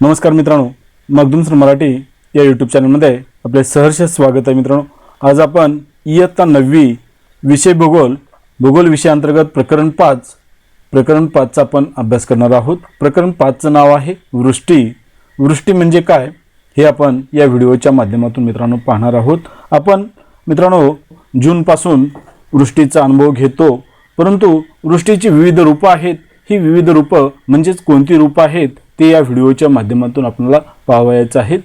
नमस्कार मित्रांनो मगदूम सर मराठी या यूट्यूब चॅनलमध्ये आपले सहर्ष स्वागत आहे मित्रांनो. आज आपण इयत्ता नववी विषय भूगोल भूगोल विषयाअंतर्गत प्रकरण पाच प्रकरण पाचचा आपण अभ्यास करणार आहोत. प्रकरण पाचचं नाव आहे वृष्टी. वृष्टी म्हणजे काय? हे आपण या व्हिडिओच्या माध्यमातून मित्रांनो पाहणार आहोत. आपण मित्रांनो जूनपासून वृष्टीचा अनुभव घेतो परंतु वृष्टीची विविध रूपं आहेत. ही विविध रूपं म्हणजेच कोणती रूपं आहेत? ते या व्हिडिओच्या माध्यमातून आपल्याला पाहावयाचं आहेत.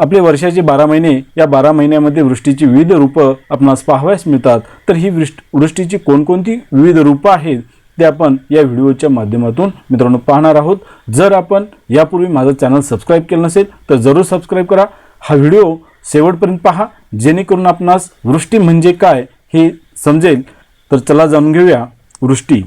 आपले वर्षाचे बारा महिने या बारा महिन्यामध्ये वृष्टीची विविध रूपं आपणास पाहावयास मिळतात. तर ही वृष्ट वृष्टीची कोणकोणती विविध रूपं आहेत ते आपण या व्हिडिओच्या माध्यमातून मित्रांनो पाहणार आहोत. जर आपण यापूर्वी माझं चॅनल सबस्क्राईब केलं नसेल तर जरूर सबस्क्राईब करा. हा व्हिडिओ शेवटपर्यंत पहा जेणेकरून आपणास वृष्टी म्हणजे काय हे समजेल. तर चला जाणून घेऊया वृष्टी.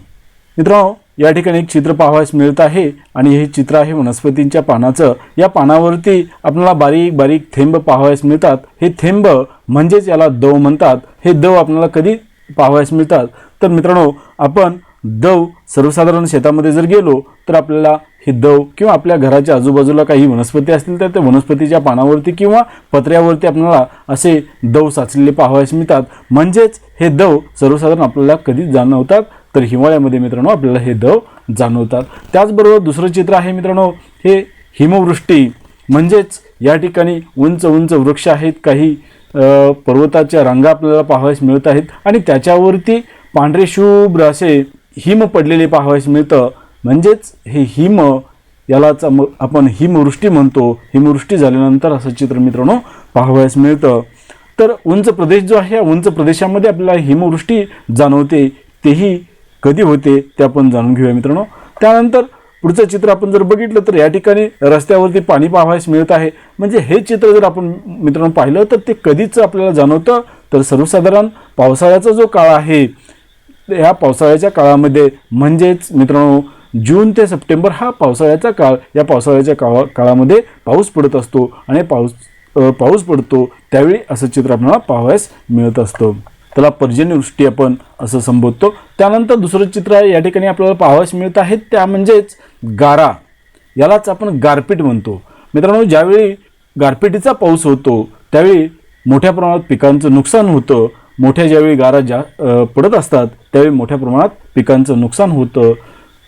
मित्रांनो या ठिकाणी एक चित्र पाहावयास मिळत आहे आणि हे चित्र आहे वनस्पतींच्या पानाचं. या पानावरती आपल्याला बारीक बारीक थेंब पाहावयास मिळतात. हे थेंब म्हणजेच याला दव म्हणतात. हे दव आपल्याला कधी पाहावयास मिळतात? तर मित्रांनो आपण दव सर्वसाधारण शेतामध्ये जर गेलो तर आपल्याला हे दव किंवा आपल्या घराच्या आजूबाजूला काही वनस्पती असतील तर त्या वनस्पतीच्या पानावरती किंवा पत्र्यावरती आपल्याला असे दव साचलेले पाहावयास मिळतात. म्हणजेच हे दव सर्वसाधारण आपल्याला कधीच जाणवतात? तर हिवाळ्यामध्ये मित्रांनो आपल्याला हे दव जाणवतात. त्याचबरोबर दुसरं चित्र आहे मित्रांनो हे हिमवृष्टी म्हणजेच या ठिकाणी उंच उंच वृक्ष आहेत काही पर्वताच्या रांगा आपल्याला पाहावयास मिळत आहेत आणि त्याच्यावरती पांढरे शुभ्र असे हिम पडलेले पाहावयास मिळतं. म्हणजेच हे हिम यालाच आपण हिमवृष्टी म्हणतो. हिमवृष्टी झाल्यानंतर असं चित्र मित्रांनो पाहावयास मिळतं. तर उंच प्रदेश जो आहे या उंच प्रदेशामध्ये आपल्याला हिमवृष्टी जाणवते. तेही कधी होते ते आपण जाणून घेऊया मित्रांनो. त्यानंतर पुढचं चित्र आपण जर बघितलं तर या ठिकाणी रस्त्यावरती पाणी पाहावयास मिळत आहे. म्हणजे हे चित्र जर आपण मित्रांनो पाहिलं तर ते कधीच आपल्याला जाणवतं. तर सर्वसाधारण पावसाळ्याचा जो काळ आहे ह्या पावसाळ्याच्या काळामध्ये म्हणजेच मित्रांनो जून ते सप्टेंबर हा पावसाळ्याचा काळ. या पावसाळ्याच्या काळा काळामध्ये पाऊस पडत असतो आणि पाऊस पाऊस पडतो त्यावेळी असं चित्र आपल्याला पाहावयास मिळत असतं. त्याला पर्जन्यवृष्टी आपण असं संबोधतो. त्यानंतर दुसरं चित्र आहे या ठिकाणी आपल्याला पाहावयास मिळत आहे. त्या म्हणजेच गारा. यालाच आपण गारपीट म्हणतो. मित्रांनो ज्यावेळी गारपिटीचा पाऊस होतो त्यावेळी मोठ्या प्रमाणात पिकांचं नुकसान होतं. मोठ्या ज्यावेळी गारा जा पडत असतात त्यावेळी मोठ्या प्रमाणात पिकांचं नुकसान होतं.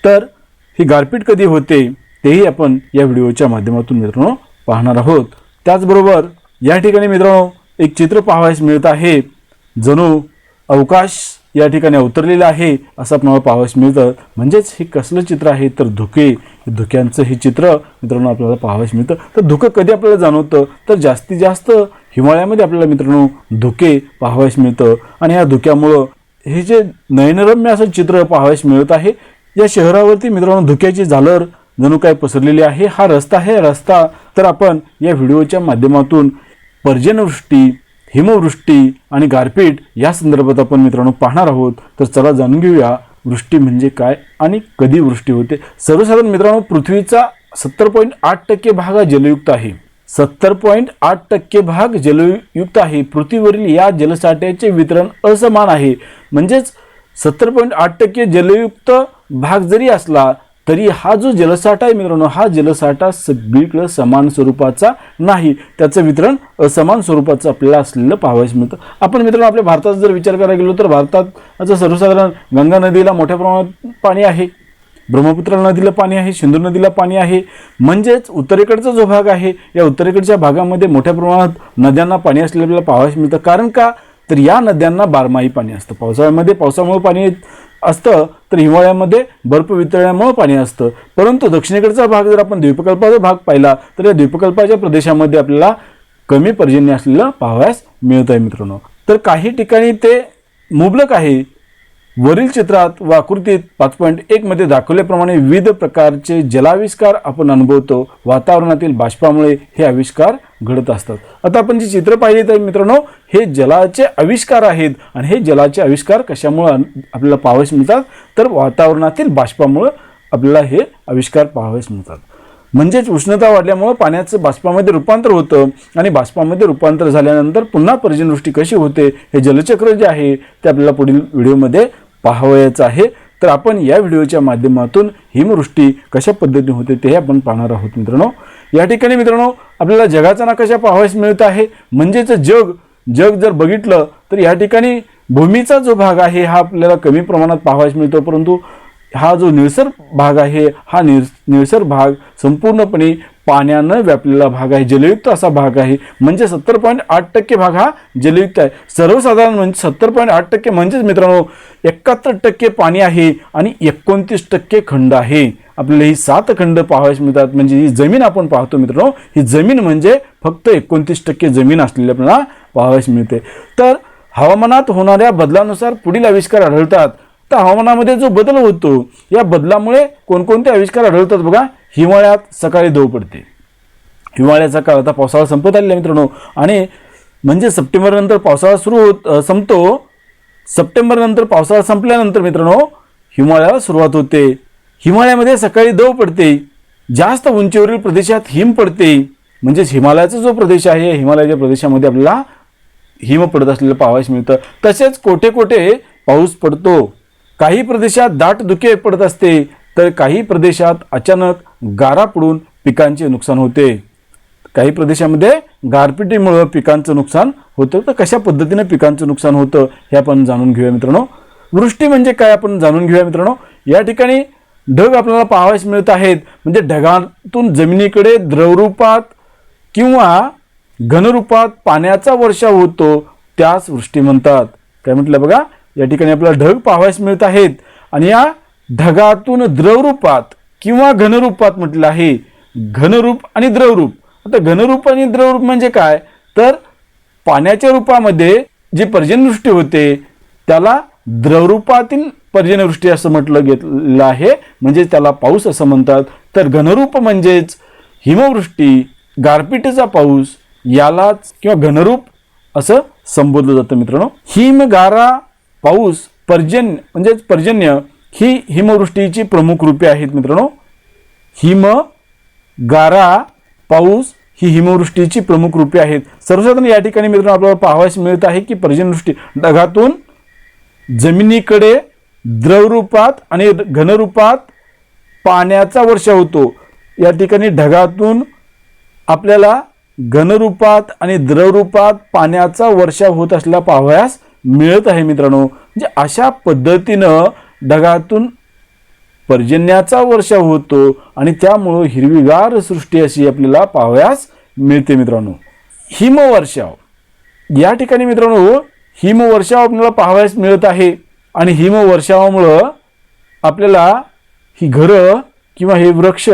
तर ही गारपीट कधी होते तेही आपण या व्हिडिओच्या माध्यमातून मित्रांनो पाहणार आहोत. त्याचबरोबर या ठिकाणी मित्रांनो एक चित्र पाहावयास मिळत आहे. जणू अवकाश या ठिकाणी अवतरलेलं आहे असं आपल्याला पाहावयास मिळतं. म्हणजेच हे कसलं चित्र आहे? तर धुके. धुक्यांचं हे चित्र मित्रांनो आपल्याला पाहावयास मिळतं. तर धुकं कधी आपल्याला जाणवतं? तर जास्तीत जास्त हिवाळ्यामध्ये आपल्याला मित्रांनो धुके पाहावयास मिळतं. आणि या धुक्यामुळं हे जे नयनरम्य असं चित्र पाहावयास मिळत आहे या शहरावरती मित्रांनो धुक्याची झालर जणू काय पसरलेली आहे? हा रस्ता आहे. रस्ता तर आपण या व्हिडिओच्या माध्यमातून पर्जन्यवृष्टी हिमवृष्टी आणि गारपीट या संदर्भात आपण मित्रांनो पाहणार आहोत. तर चला जाणून घेऊया वृष्टी म्हणजे काय आणि कधी वृष्टी होते. सर्वसाधारण मित्रांनो पृथ्वीचा सत्तर पॉईंट आठ टक्के भाग हा जलयुक्त आहे. सत्तर पॉईंट आठ टक्के भाग जलयुक्त आहे. पृथ्वीवरील या जलसाठ्याचे वितरण असमान आहे. म्हणजेच सत्तर पॉईंट आठ टक्के जलयुक्त भाग जरी असला तरी हा जो जलसाठा आहे मित्रांनो हा जलसाठा सगळीकडं समान स्वरूपाचा नाही. त्याचं वितरण असमान स्वरूपाचं आपल्याला असलेलं पाहावयास मिळतं. आपण मित्रांनो आपल्या भारताचा जर विचार करायला गेलो तर भारतात सर्वसाधारण गंगा नदीला मोठ्या प्रमाणात पाणी आहे ब्रह्मपुत्रा नदीला पाणी आहे सिंधू नदीला पाणी आहे. म्हणजेच उत्तरेकडचा जो भाग आहे या उत्तरेकडच्या भागामध्ये मोठ्या प्रमाणात नद्यांना पाणी असलेलं आपल्याला पाहावयास मिळतं. कारण का? तर या नद्यांना बारमाही पाणी असतं. पावसाळ्यामध्ये पावसामुळे पाणी असतं तर हिवाळ्यामध्ये बर्फ वितळल्यामुळे पाणी असतं. परंतु दक्षिणेकडचा भाग जर आपण द्वीपकल्पाचा भाग पाहिला तर या द्वीपकल्पाच्या प्रदेशामध्ये आपल्याला कमी पर्जन्य असलेलं पाहावयास मिळत आहे मित्रांनो. तर काही ठिकाणी ते मुबलक आहे. वरील चित्रात व आकृतीत पाच पॉईंट एकमध्ये दाखवल्याप्रमाणे विविध प्रकारचे जलाविष्कार आपण अनुभवतो. वातावरणातील बाष्पामुळे हे आविष्कार घडत असतात. आता आपण जी चित्र पाहिली तर मित्रांनो हे जलाचे आविष्कार आहेत आणि हे जलाचे आविष्कार कशामुळे आपल्याला पाहावेस मिळतात? तर वातावरणातील बाष्पामुळं आपल्याला हे आविष्कार पाहावेस मिळतात. म्हणजेच उष्णता वाढल्यामुळं पाण्याचं बाष्पामध्ये रूपांतर होतं आणि बाष्पामध्ये रूपांतर झाल्यानंतर पुन्हा पर्जनवृष्टी कशी होते हे जलचक्र जे आहे ते आपल्याला पुढील व्हिडिओमध्ये पाहावयाचं आहे. तर आपण या व्हिडिओच्या माध्यमातून हिमवृष्टी कशा पद्धतीने होते ते आपण पाहणार आहोत मित्रांनो. या ठिकाणी मित्रांनो आपल्याला जगाचा नकाशा पाहावयास मिळत आहे? म्हणजेच जग जग जर बघितलं तर या ठिकाणी भूमीचा जो भाग आहे हा आपल्याला कमी प्रमाणात पाहावयास मिळतो. परंतु हा जो निळसर भाग आहे हा निर निळसर भाग संपूर्णपणे पाण्यानं व्यापलेला भाग आहे जलयुक्त असा भाग आहे. म्हणजे सत्तर पॉईंट आठ टक्के भाग हा जलयुक्त आहे. सर्वसाधारण म्हणजे सत्तर पॉईंट आठ टक्के म्हणजेच मित्रांनो एकाहत्तर टक्के पाणी आहे आणि एकोणतीस टक्के खंड आहे. आपल्याला ही सात खंड पाहावयास मिळतात. म्हणजे ही जमीन आपण पाहतो मित्रांनो ही जमीन म्हणजे फक्त एकोणतीस टक्के जमीन असलेली आपल्याला पाहावयास मिळते. तर हवामानात होणाऱ्या बदलानुसार पुढील आविष्कार आढळतात. तर हवामानामध्ये जो बदल होतो या बदलामुळे कोणकोणते आविष्कार आढळतात बघा? हिवाळ्यात सकाळी धव पडते. हिवाळ्याचा काळ आता पावसाळा संपत आलेला मित्रांनो. आणि म्हणजे सप्टेंबरनंतर पावसाळा सुरू होत संपतो. सप्टेंबरनंतर पावसाळा संपल्यानंतर मित्रांनो हिवाळ्याला सुरुवात होते. हिवाळ्यामध्ये सकाळी दव पडते. जास्त उंचीवरील प्रदेशात हिम पडते. म्हणजेच हिमालयाचा जो प्रदेश आहे हिमालयाच्या प्रदेशामध्ये आपल्याला हिम पडत असलेलं पाहावयास मिळतं. तसेच कोठे कोठे पाऊस पडतो. काही प्रदेशात दाट धुके पडत असते तर काही प्रदेशात अचानक गारा पडून पिकांचे नुकसान होते. काही प्रदेशामध्ये गारपिटीमुळं पिकांचं नुकसान होतं. तर कशा पद्धतीने पिकांचं नुकसान होतं हे आपण जाणून घेऊया मित्रांनो. वृष्टी म्हणजे काय आपण जाणून घेऊया मित्रांनो. या ठिकाणी ढग आपल्याला पाहावयास मिळत आहेत. म्हणजे ढगातून जमिनीकडे द्रवरूपात किंवा घनरूपात पाण्याचा वर्षाव होतो त्यास वृष्टी म्हणतात. काय म्हटलं बघा? या ठिकाणी आपल्याला ढग पाहावयास मिळत आहेत. आणि या ढगातून द्रवरूपात किंवा घनरूपात म्हटलं आहे. घनरूप आणि द्रवरूप. आता घनरूप आणि द्रवरूप म्हणजे काय? तर पाण्याच्या रूपामध्ये जी पर्जन्यवृष्टी होते त्याला द्रवरूपातील पर्जन्यवृष्टी असं म्हटलं गेलेलं आहे. म्हणजे त्याला पाऊस असं म्हणतात. तर घनरूप म्हणजेच हिमवृष्टी गारपीटचा पाऊस यालाच किंवा घनरूप असं संबोधलं जातं मित्रांनो. हिमगारा पाऊस पर्जन्य म्हणजेच पर्जन्य ही हिमवृष्टीची प्रमुख रूपे आहेत मित्रांनो. हिम गारा पाऊस ही हिमवृष्टीची प्रमुख रूपे आहेत. सर्वसाधारण या ठिकाणी मित्रांनो आपल्याला पाहावयास मिळत आहे की पर्जन्यवृष्टी ढगातून जमिनीकडे द्रवरूपात आणि घनरूपात पाण्याचा वर्षा होतो. या ठिकाणी ढगातून आपल्याला घनरूपात आणि द्रवरूपात पाण्याचा वर्षा होत असल्या पाहावयास मिळत आहे मित्रांनो. म्हणजे अशा पद्धतीनं ढगातून पर्जन्याचा वर्षा होतो आणि त्यामुळं हिरवीगार सृष्टी अशी आपल्याला पाहावयास मिळते मित्रांनो. हिमवर्षाव. या ठिकाणी मित्रांनो हिमवर्षाव आपल्याला पाहावयास मिळत आहे. आणि हिमवर्षावामुळं आपल्याला ही घरं किंवा हे वृक्ष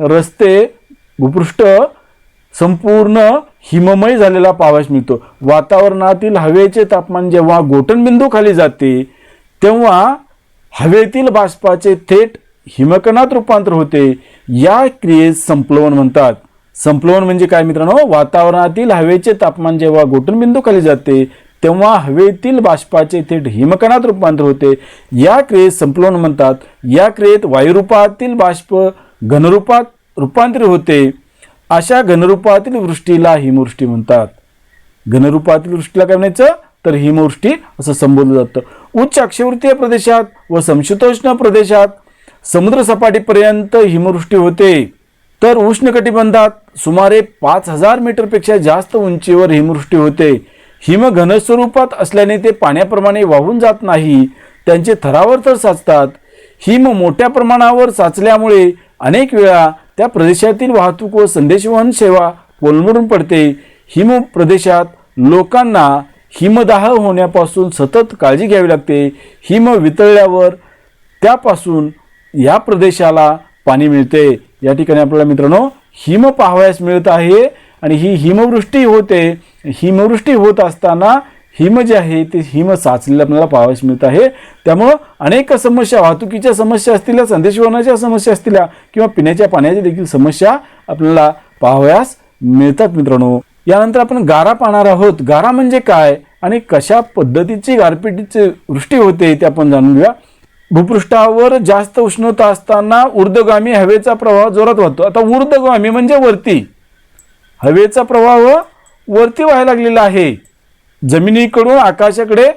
रस्ते भूपृष्ठ संपूर्ण हिममय झालेला पावस मिळतो. वातावरणातील हवेचे तापमान जेव्हा गोटनबिंदू खाली जाते तेव्हा हवेतील बाष्पाचे थेट हिमकणात रूपांतर होते. या क्रियेस संप्लवन म्हणतात. संप्लवन म्हणजे काय मित्रांनो? वातावरणातील हवेचे तापमान जेव्हा गोटनबिंदू खाली जाते तेव्हा हवेतील बाष्पाचे थेट हिमकणात रूपांतर होते. या क्रियेस संप्लवन म्हणतात. या क्रियेत वायुरूपातील बाष्प घनरूपात रूपांतरित होते. अशा घनरूपातील वृष्टीला हिमवृष्टी म्हणतात. घनरूपातील वृष्टीला काय म्हणायचं? तर हिमवृष्टी असं संबोधलं जातं. उच्च अक्षवृत्तीय प्रदेशात व समशीतोष्ण प्रदेशात समुद्रसपाटीपर्यंत हिमवृष्टी होते. तर उष्णकटिबंधात सुमारे पाच हजार मीटरपेक्षा जास्त उंचीवर हिमवृष्टी होते. हिम घनस्वरूपात असल्याने ते पाण्याप्रमाणे वाहून जात नाही. त्यांचे थरावर तर साचतात. हिम मोठ्या प्रमाणावर साचल्यामुळे अनेक वेळा त्या प्रदेशातील वाहतूक व संदेशवहन सेवा कोलमडून पडते. हिम प्रदेशात लोकांना हिमदाह होण्यापासून सतत काळजी घ्यावी लागते. हिम वितळल्यावर त्यापासून या प्रदेशाला पाणी मिळते. या ठिकाणी आपल्याला मित्रांनो हिम पाहावयास मिळत आहे आणि ही हिमवृष्टी होते. हिमवृष्टी होत असताना हिम जे आहे ते हिम साचलेलं आपल्याला पाहावयास मिळत आहे. त्यामुळं अनेक समस्या वाहतुकीच्या समस्या असतील संदेशवहनाच्या समस्या असतील किंवा पिण्याच्या पाण्याच्या देखील समस्या आपल्याला पाहावयास मिळतात मित्रांनो. यानंतर आपण गारा पाहणार आहोत. गारा म्हणजे काय आणि कशा पद्धतीची गारपीटीची वृष्टी होते ते आपण जाणून घेऊया. भूपृष्ठावर जास्त उष्णता असताना ऊर्ध्वगामी हवेचा प्रवाह जोरात वाहतो. आता ऊर्ध्वगामी म्हणजे वरती. हवेचा प्रवाह वरती व्हायला लागलेला आहे. जमिनीकडून आकाशाकडे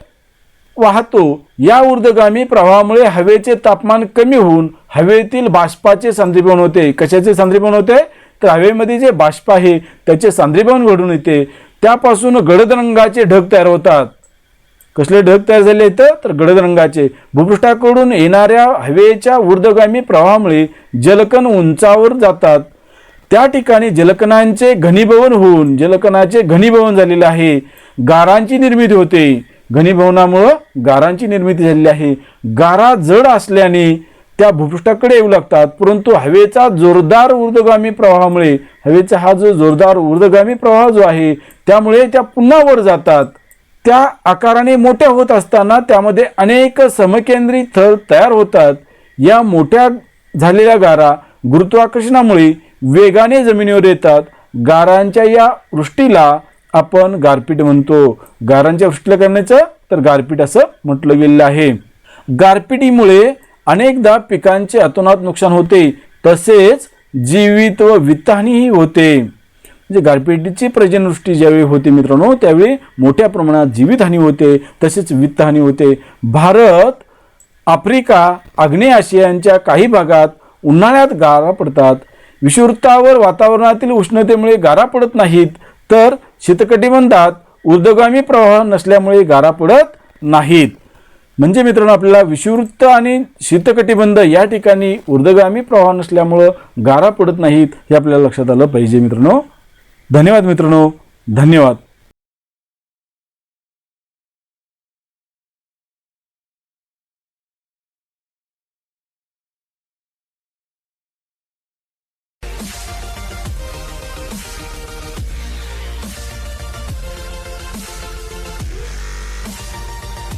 वाहतो. या ऊर्ध्वगामी प्रवाहामुळे हवेचे तापमान कमी होऊन हवेतील बाष्पाचे सांद्रीभवन होते. कशाचे सांद्रीभवन होते? तर हवेमध्ये जे बाष्प आहे त्याचे सांद्रीभवन घडून येते. त्यापासून गडद रंगाचे ढग तयार होतात. कसले ढग तयार झाले तर? गडद रंगाचे भूपृष्ठाकडून येणाऱ्या हवेच्या ऊर्ध्वगामी प्रवाहामुळे जलकण उंचावर जातात. त्या ठिकाणी जलकणांचे घनीभवन होऊन जलकणाचे घनीभवन झालेले आहे. गारांची निर्मिती होते. घनीभवनामुळं गारांची निर्मिती झालेली आहे. गारा जड असल्याने त्या भूपृष्ठाकडे येऊ लागतात. परंतु हवेचा जोरदार ऊर्ध्वगामी प्रवाहामुळे हवेचा हा जो जोरदार ऊर्ध्वगामी प्रवाह जो आहे त्यामुळे त्या पुन्हा वर जातात. त्या आकाराने मोठ्या होत असताना त्यामध्ये अनेक समकेंद्री थर तयार होतात. या मोठ्या झालेल्या गारा गुरुत्वाकर्षणामुळे वेगाने जमिनीवर येतात. गारांच्या या वृष्टीला आपण गारपीट म्हणतो. गारांच्या वृष्टीला करण्याचं तर गारपीट असं म्हटलं गेलेलं आहे. गारपिटीमुळे अनेकदा पिकांचे अतोनात नुकसान होते. तसेच जीवित व वित्तहानीही होते. म्हणजे गारपिटीची प्रजनवृष्टी ज्यावेळी होते मित्रांनो त्यावेळी मोठ्या प्रमाणात जीवितहानी होते. तसेच वित्तहानी होते. भारत आफ्रिका आग्नेय आशियाच्या काही भागात उन्हाळ्यात गारा पडतात. विषुवृत्तावर वातावरणातील उष्णतेमुळे गारा पडत नाहीत. तर शीतकटिबंधात ऊर्ध्वगामी प्रवाह नसल्यामुळे गारा पडत नाहीत. म्हणजे मित्रांनो आपल्याला विषुवृत्त आणि शीतकटिबंध या ठिकाणी ऊर्ध्वगामी प्रवाह नसल्यामुळं गारा पडत नाहीत हे आपल्याला लक्षात आलं पाहिजे मित्रांनो. धन्यवाद मित्रांनो. धन्यवाद.